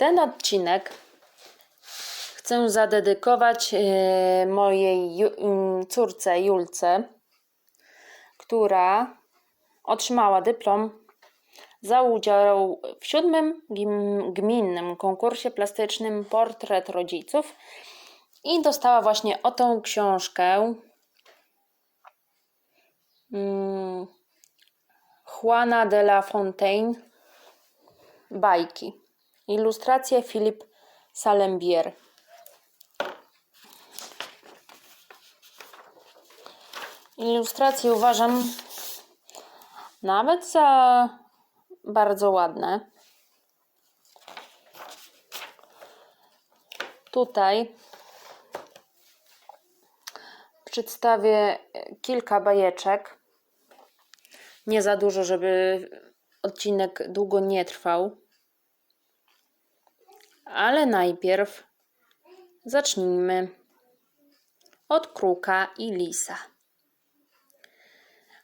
Ten odcinek chcę zadedykować e, mojej mm, córce Julce, która otrzymała dyplom za udział w siódmym gminnym konkursie plastycznym Portret Rodziców i dostała właśnie o tą książkę mm, Juana de la Fontaine Bajki. Ilustracje Filip Salembier. Ilustracje uważam nawet za bardzo ładne. Tutaj przedstawię kilka bajeczek. Nie za dużo, żeby odcinek długo nie trwał. Ale najpierw zacznijmy od kruka i lisa.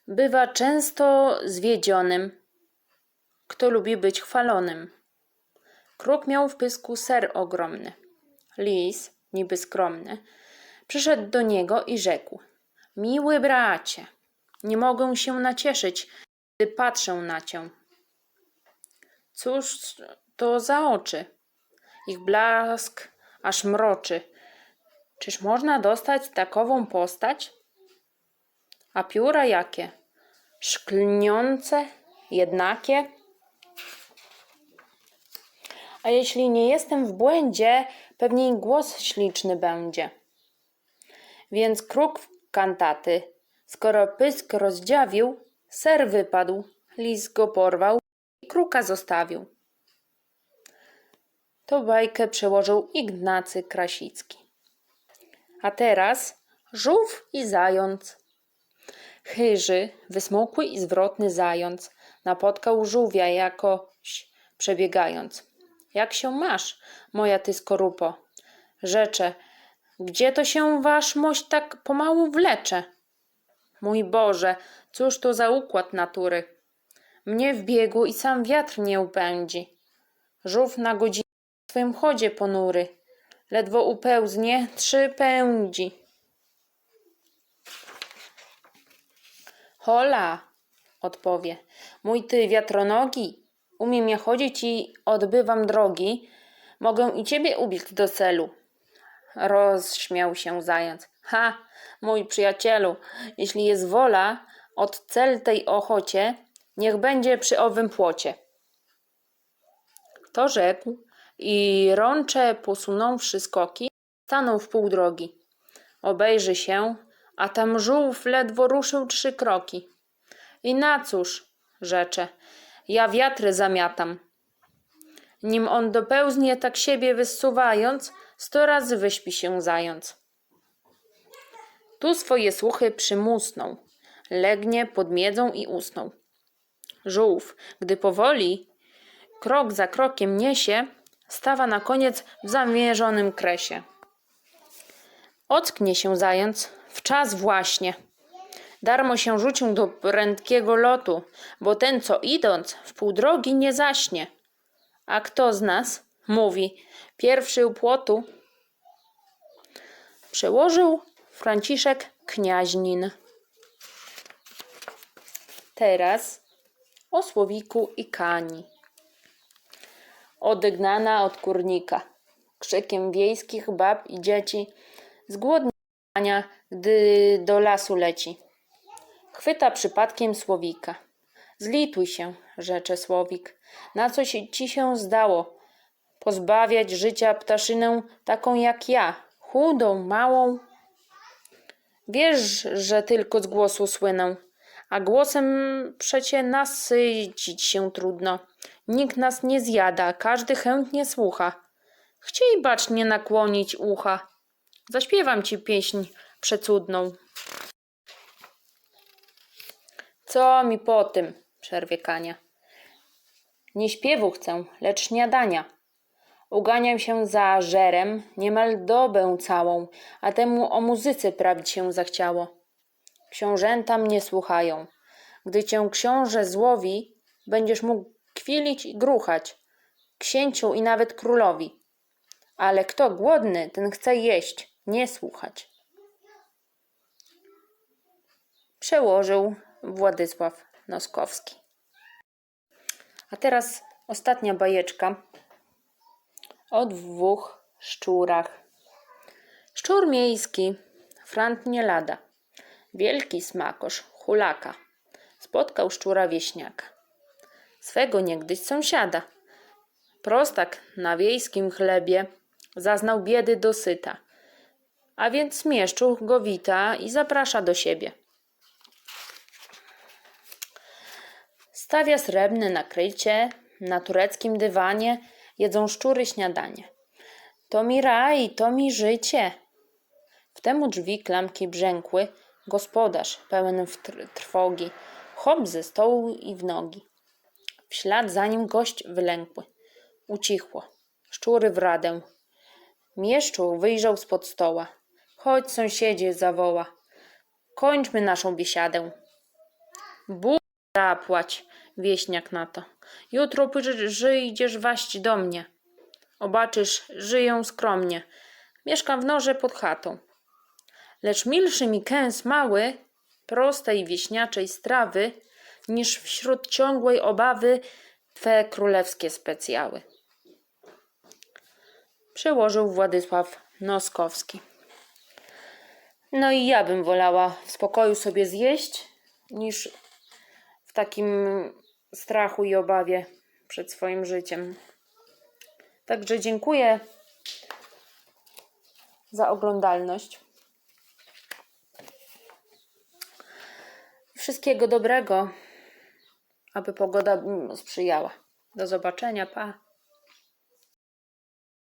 Bywa często zwiedzionym, kto lubi być chwalonym. Kruk miał w pysku ser ogromny. Lis, niby skromny, przyszedł do niego i rzekł: Miły bracie, nie mogę się nacieszyć, gdy patrzę na cię. Cóż to za oczy? Ich blask aż mroczy. Czyż można dostać takową postać? A pióra jakie? Szklniące, jednakie? A jeśli nie jestem w błędzie, pewnie głos śliczny będzie. Więc kruk kantaty, skoro pysk rozdziawił, ser wypadł, lis go porwał i kruka zostawił. To bajkę przełożył Ignacy Krasicki. A teraz żółw i zając. Chyży, wysmukły i zwrotny zając, napotkał żółwia jakoś przebiegając. Jak się masz, moja ty skorupo? Rzecze, gdzie to się wasz mość tak pomału wlecze? Mój Boże, cóż to za układ natury? Mnie w biegu i sam wiatr nie upędzi. Żółw na godzinę swym chodzie ponury. Ledwo upełznie, trzy pędzi. Hola, odpowie. Mój ty wiatronogi, umiem ja chodzić i odbywam drogi. Mogę i ciebie ubiec do celu. Rozśmiał się zając. Ha, mój przyjacielu, jeśli jest wola, od cel tej ochocie, niech będzie przy owym płocie. To rzekł i rącze posunąwszy skoki, stanął w pół drogi. Obejrzy się, a tam żółw ledwo ruszył trzy kroki. I na cóż, rzecze, ja wiatry zamiatam. Nim on dopełznie tak siebie wysuwając, sto razy wyśpi się zając. Tu swoje słuchy przymusnął, legnie pod miedzą i usnął. Żółw, gdy powoli, krok za krokiem niesie, stawa na koniec w zamierzonym kresie. Ocknie się zając, w czas właśnie. Darmo się rzucił do prędkiego lotu, bo ten, co idąc, w pół drogi nie zaśnie. A kto z nas, mówi, pierwszy u płotu, przełożył Franciszek Kniaźnin. Teraz o słowiku i kani. Odegnana od kurnika, krzykiem wiejskich bab i dzieci, zgłodniania, gdy do lasu leci. Chwyta przypadkiem słowika. Zlituj się, rzecze słowik. Na co się ci się zdało? Pozbawiać życia ptaszynę taką jak ja, chudą, małą? Wiesz, że tylko z głosu słynę, a głosem przecie nasycić się trudno. Nikt nas nie zjada, każdy chętnie słucha. Chciej bacznie nakłonić ucha. Zaśpiewam ci pieśń przecudną. Co mi po tym? przerwie Kania. Nie śpiewu chcę, lecz śniadania. Uganiam się za żerem niemal dobę całą, a temu o muzyce prawić się zachciało. Książęta mnie słuchają. Gdy cię książę złowi, będziesz mógł kwilić i gruchać. księciu i nawet królowi. Ale kto głodny, ten chce jeść, nie słuchać. Przełożył Władysław Noskowski. A teraz ostatnia bajeczka o dwóch szczurach. Szczur miejski, frant nie lada, wielki smakosz, hulaka, spotkał szczura wieśniaka, swego niegdyś sąsiada. Prostak na wiejskim chlebie zaznał biedy dosyta, a więc mieszczuch go wita i zaprasza do siebie. Stawia srebrne nakrycie, na tureckim dywanie jedzą szczury śniadanie. To mi raj, to mi życie. Wtemu drzwi klamki brzękły, gospodarz pełen trwogi, hop ze stołu i w nogi. W ślad za nim gość wylękły. Ucichło. Szczury w radę. Mieszczuch wyjrzał spod stoła. Chodź, sąsiedzie, zawoła. Kończmy naszą biesiadę. Bóg zapłać, wieśniak na to. Jutro przy- przyjdziesz waść do mnie. Obaczysz, żyją skromnie. Mieszkam w norze pod chatą. Lecz milszy mi kęs mały, prostej wieśniaczej strawy, niż wśród ciągłej obawy twe królewskie specjały. Przełożył Władysław Noskowski. No i ja bym wolała w spokoju sobie zjeść, niż w takim strachu i obawie przed swoim życiem. Także dziękuję za oglądalność. Wszystkiego dobrego, aby pogoda mm, sprzyjała. Do zobaczenia, pa.